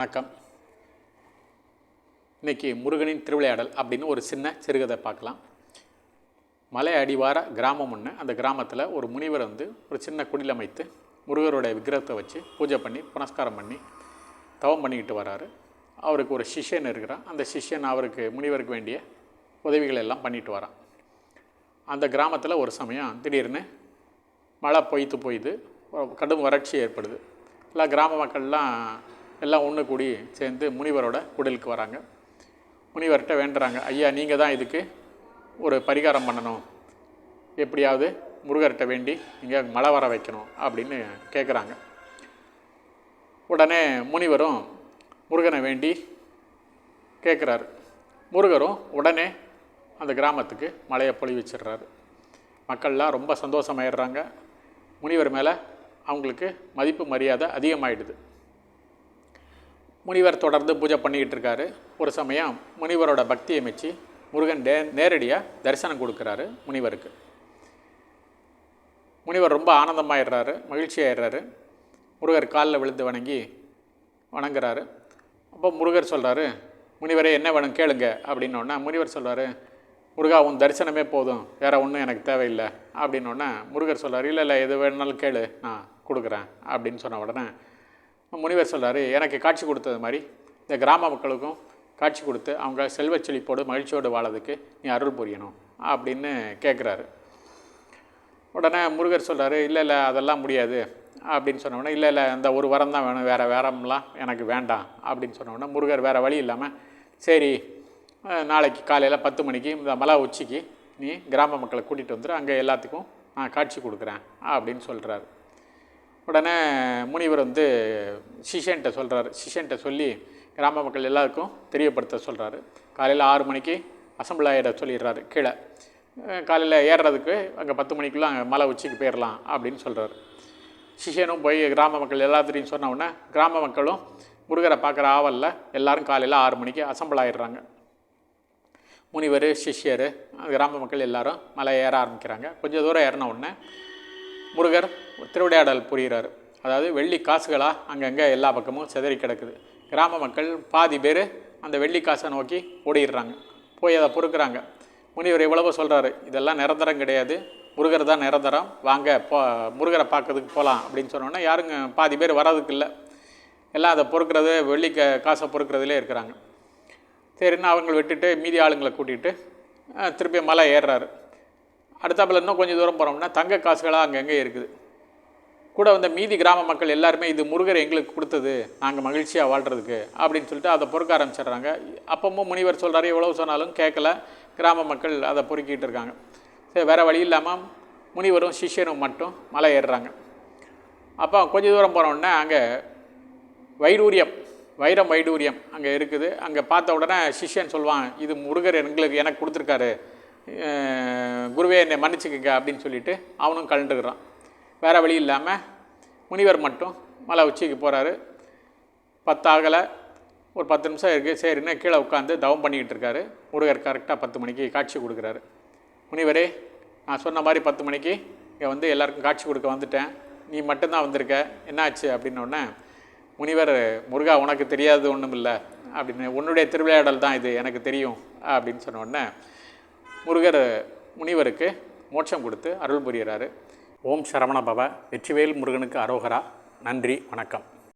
வணக்கம். இன்னைக்கு முருகனின் திருவிளையாடல் அப்படின்னு ஒரு சின்ன சிறுகதை பார்க்கலாம். மலை அடிவார கிராமம் ஒன்று அந்த கிராமத்தில் ஒரு முனிவர் வந்து ஒரு சின்ன குடில் அமைத்து முருகருடைய விக்கிரகத்தை வச்சு பூஜை பண்ணி புனஸ்காரம் பண்ணி தவம் பண்ணிக்கிட்டு வராரு. அவருக்கு ஒரு சிஷ்யன் இருக்கிறான். அந்த சிஷ்யன் அவருக்கு முனிவருக்கு வேண்டிய உதவிகள் எல்லாம் பண்ணிட்டு வரான். அந்த கிராமத்தில் ஒரு சமயம் திடீர்னு மழை பொய்த்து போயிது. கடும் வறட்சி ஏற்படுது. எல்லா கிராம மக்கள்லாம் எல்லாம் ஒன்று கூடி சேர்ந்து முனிவரோட குடலுக்கு வராங்க. முனிவர்கிட்ட வேண்டுறாங்க ஐயா நீங்கள் தான் இதுக்கு ஒரு பரிகாரம் பண்ணணும். எப்படியாவது முருகர்கிட்ட வேண்டி நீங்கள் மழை வர வைக்கணும் அப்படின்னு கேட்குறாங்க உடனே முனிவரும் முருகனை வேண்டி கேட்குறாரு முருகரும் உடனே அந்த கிராமத்துக்கு மழையை பொழிவிச்சிடுறாரு மக்கள்லாம் ரொம்ப சந்தோஷமாயிடுறாங்க. முனிவர் மேலே அவங்களுக்கு மதிப்பு மரியாதை அதிகமாகிடுது முனிவர் தொடர்ந்து பூஜை பண்ணிக்கிட்டு இருக்காரு ஒரு சமயம் முனிவரோட பக்தியை மெச்சி முருகன் டே நேரடியாக தரிசனம் கொடுக்குறாரு முனிவருக்கு. முனிவர் ரொம்ப ஆனந்தமாயிடுறாரு மகிழ்ச்சி ஆயிடுறாரு முருகர் காலில் விழுந்து வணங்கி வணங்குறாரு. அப்போ முருகர் சொல்கிறாரு முனிவரே என்ன வேணும் கேளுங்க. அப்படின்னோடனே முனிவர் சொல்கிறாரு முருகா உன் தரிசனமே போதும். வேறு ஒன்றும் எனக்கு தேவையில்லை. அப்படின்னோடனே முருகர் சொல்கிறார் இல்லை இல்லை எது வேணுனாலும் கேளு. நான் கொடுக்குறேன். அப்படின்னு சொன்ன உடனே முனிவர் சொல்கிறாரு எனக்கு காட்சி கொடுத்தது மாதிரி. இந்த கிராம மக்களுக்கும் காட்சி கொடுத்து அவங்க செல்வச் செழிப்போடு மகிழ்ச்சியோடு வாழறதுக்கு நீ அருள் புரியணும் அப்படின்னு கேட்குறாரு உடனே முருகர் சொல்கிறாரு இல்லை இல்லை அதெல்லாம் முடியாது. அப்படின்னு சொன்னோடனே இல்லை இல்லை இந்த ஒரு வரம் தான் வேணும் வேறு வேறம்லாம் எனக்கு வேண்டாம். அப்படின்னு சொன்னோடனே முருகர் வேறு வழி இல்லாமல் சரி நாளைக்கு காலையில் பத்து மணிக்கு இந்த மலை உச்சிக்கு நீ கிராம மக்களை கூட்டிகிட்டு வந்துரு அங்கே எல்லாத்துக்கும் நான் காட்சி கொடுக்குறேன். அப்படின்னு சொல்கிறாரு உடனே முனிவர் வந்து சிஷ்யன்ட்ட சொல்கிறாரு சிஷ்யன்ட்ட சொல்லி கிராம மக்கள் எல்லாருக்கும் தெரியப்படுத்த சொல்கிறாரு காலையில் ஆறு மணிக்கு அசம்பிள் ஆகிட சொல்லிடுறாரு. கீழே. காலையில் ஏறுறதுக்கு அங்கே பத்து மணிக்குள்ள அங்கே மலை உச்சிக்கு போயிடலாம் அப்படின்னு சொல்கிறாரு சிஷ்யனும் போய் கிராம மக்கள் எல்லாத்திலையும் சொன்ன உடனே கிராம மக்களும் முருகரை பார்க்குற ஆவலில் எல்லாரும் காலையில் ஆறு மணிக்கு அசம்பிள் ஆகிடுறாங்க முனிவர் சிஷ்யர் கிராம மக்கள் எல்லாரும் மலை ஏற ஆரம்பிக்கிறாங்க. கொஞ்சம் தூரம் ஏறின உடனே முருகர் திருவிளையாடல் புரிகிறார். அதாவது வெள்ளி காசுகளாக அங்கங்கே எல்லா பக்கமும் சிதறி கிடக்குது. கிராம மக்கள் பாதி பேர் அந்த வெள்ளி காசை நோக்கி ஓடிடுறாங்க. போய் அதை பொறுக்கிறாங்க. முனிவர் எவ்வளவோ சொல்கிறாரு இதெல்லாம் நிரந்தரம் கிடையாது. முருகர் தான் நிரந்தரம். வாங்க போ முருகரை பார்க்கறதுக்கு போகலாம் அப்படின்னு சொன்னோன்னே யாருங்க பாதி பேர் வர்றதுக்கு இல்லை. எல்லாம் அதை பொறுக்கிறது வெள்ளி க காசை பொறுக்கிறதுலே இருக்கிறாங்க. சரின்னு அவங்களை விட்டுட்டு மீதி ஆளுங்களை கூட்டிகிட்டு திருப்பி மலை ஏறுறாரு. அடுத்தாப்பில் இன்னும் கொஞ்சம் தூரம் போகிறோம்னா தங்க காசுகளாக அங்கங்கே இருக்குது. கூட வந்த மீதி கிராம மக்கள் எல்லாருமே இது முருகர் எங்களுக்கு கொடுத்தது நாங்கள் மகிழ்ச்சியாக வாழ்கிறதுக்கு அப்படின்னு சொல்லிட்டு அதை பொறுக்க ஆரம்பிச்சிடுறாங்க. அப்பமும் முனிவர் சொல்கிறாரு எவ்வளோ சொன்னாலும் கேட்கல. கிராம மக்கள் அதை பொறுக்கிட்டு இருக்காங்க. சரி வேறு வழி இல்லாமல் முனிவரும் சிஷ்யனும் மட்டும் மலை ஏறுறாங்க. அப்போ கொஞ்ச தூரம் போனோடனே அங்கே வைடூரியம் வைரம் வைடூரியம் அங்கே இருக்குது. அங்கே பார்த்த உடனே சிஷ்யன் சொல்லுவான் இது முருகர் எங்களுக்கு எனக்கு கொடுத்துருக்காரு. குருவே என்னை மன்னிச்சுக்கங்க அப்படின்னு சொல்லிட்டு அவனும் கலண்டுக்கிறான் வேறு வழி இல்லாமல் முனிவர் மட்டும் மலை உச்சிக்கு போகிறாரு பத்தாகலை ஒரு பத்து நிமிஷம் இருக்குது சரின்னு கீழே உட்காந்து தவம் பண்ணிக்கிட்டு இருக்காரு. முருகர் கரெக்டாக பத்து மணிக்கு காட்சி கொடுக்குறாரு. முனிவரே நான் சொன்ன மாதிரி பத்து மணிக்கு இங்கே வந்து எல்லாருக்கும் காட்சி கொடுக்க வந்துட்டேன். நீ மட்டும்தான் வந்திருக்க. என்னாச்சு? அப்படின்னோடனே முனிவர் முருகா உனக்கு தெரியாதது ஒன்றும் இல்லை. அப்படின்னு உன்னுடைய திருவிளையாடல் தான் இது எனக்கு தெரியும். அப்படின்னு சொன்ன உடனே முருகர் முனிவருக்கு மோட்சம் கொடுத்து அருள் புரிகிறாரு. ஓம் சரவண பவ வெற்றிவேல் முருகனுக்கு அரோகரா. நன்றி வணக்கம்.